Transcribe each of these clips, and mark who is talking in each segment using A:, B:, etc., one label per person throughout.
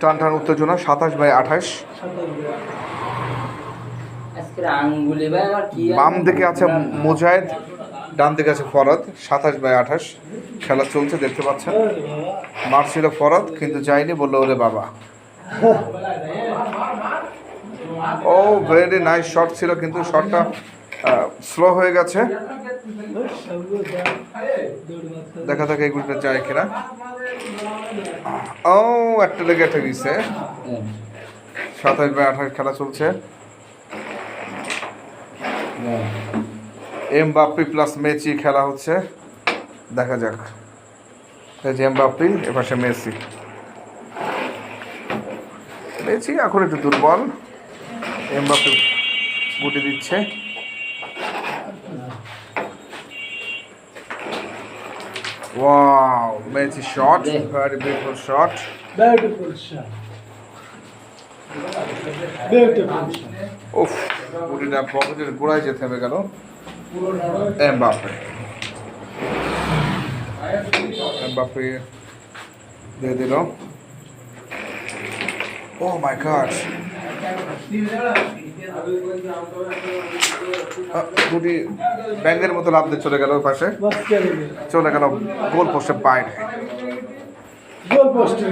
A: টান টান উত্তেজনা সাতাশ বাই আঠাশ। বাম দিকে আছে মুজাহিদ ডান দিকে আছে ফরদ সাতাশ বাই আঠাশ। খেলা চলছে দেখতে পাচ্ছেন। মারছিল ফরদ কিন্তু যায়নি বলল ওরে বাবা। ও ভেরি নাইস শট ছিল কিন্তু শটটা স্লো হয়ে গেছে। দেখা যাক এগুলোটা যায় কিনা। ও, একটা লেগে একটা গেছে। সাতাশ বাই আঠাশ খেলা চলছে। এম বাপ্পি প্লাস মেচি খেলা হচ্ছে। দেখা যাক। এম বাপ্পি এপাশে মেসি। মেসি এখন একটু দুর্বল। এম বাপ্পি গুটি দিচ্ছে। Wow Messi shot very beautiful shot
B: Beautiful shot. Beautiful shot.
A: উফ গুটিটা পকেটের গোড়ায় যে থেমে গেল এম বাপ্পি এম বাপ্পি দিয়ে দিল। ও মাই গড দুটি ব্যাঙ্গের মতো লাভ দিয়ে চলে গেল ওই পাশে। চলে গেল গোল পোস্টে বাইরে।
B: গোল পোস্টের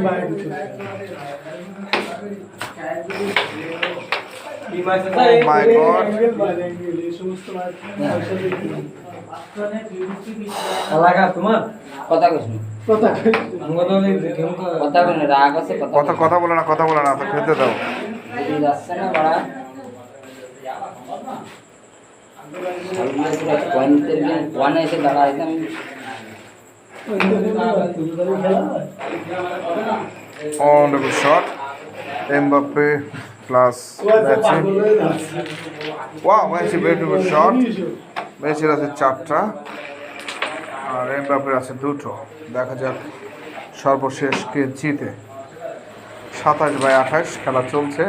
B: বাইরে
A: oh
C: কথা
B: কথা
A: বলে না কথা বলে না খেতে দাও।
C: আমি
A: Wonderful shot. Mbappe plus Messi. Wow, Messi beautiful shot. আছে চারটা আর এমবাপের আছে দুটো দেখা যাক সর্বশেষ কে জিতে সাতাশ বাই আঠাশ খেলা চলছে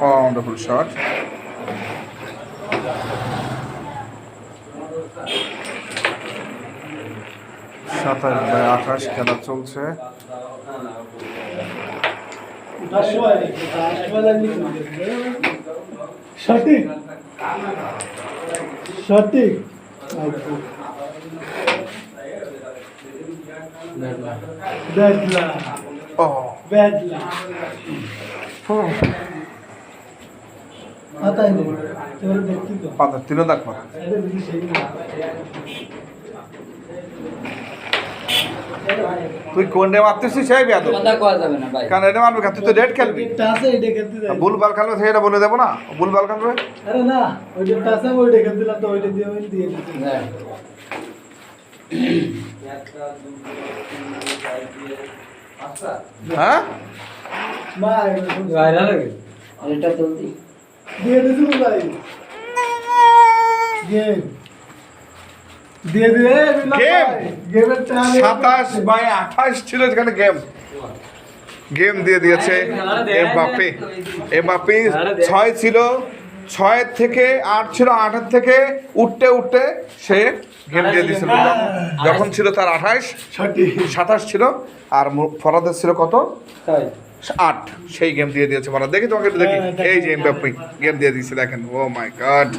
A: ওয়ান্ডারফুল শট সাতাশ বাই আঠাশ খেলা চলছে।
B: সঠিক। সঠিক। ব্যাডলা ব্যাডলা
A: পাতা তিনও দাগ পাতা। তুই কোনটা মারতেছিস সেই
C: না ভাই।
A: কারণ এটা মারবে? তুই তো রেড খেলবি। ভুল বাল খেলবে সেটা বলে দেবো না। ভুল বাল খেলবে
B: আরে না ওইটা আছে ওইটা খেলতে তো ওইটা দিয়ে ওই দিয়ে দিতে
C: হ্যাঁ তুলতি
B: দিয়ে দিছি ভাই। গেম দিয়ে? গেমের
A: বাই আঠাশ ছিল যেখানে গেম গেম দিয়ে দিয়েছে এমবাপে এমবাপে ছয় ছিল ছয় থেকে আট ছিল আটের থেকে উঠতে উঠতে সে গেম দিয়ে দিয়েছিল। যখন ছিল তার আঠাশ সাতাশ ছিল আর ফরাদের ছিল কত? আট সেই গেম দিয়ে দিয়েছে মানে দেখি তোমাকে দেখি।
B: হ্যাঁ,
A: এই যে এমবাপে গেম দিয়ে দিয়েছে দেখেন। ও মাই গড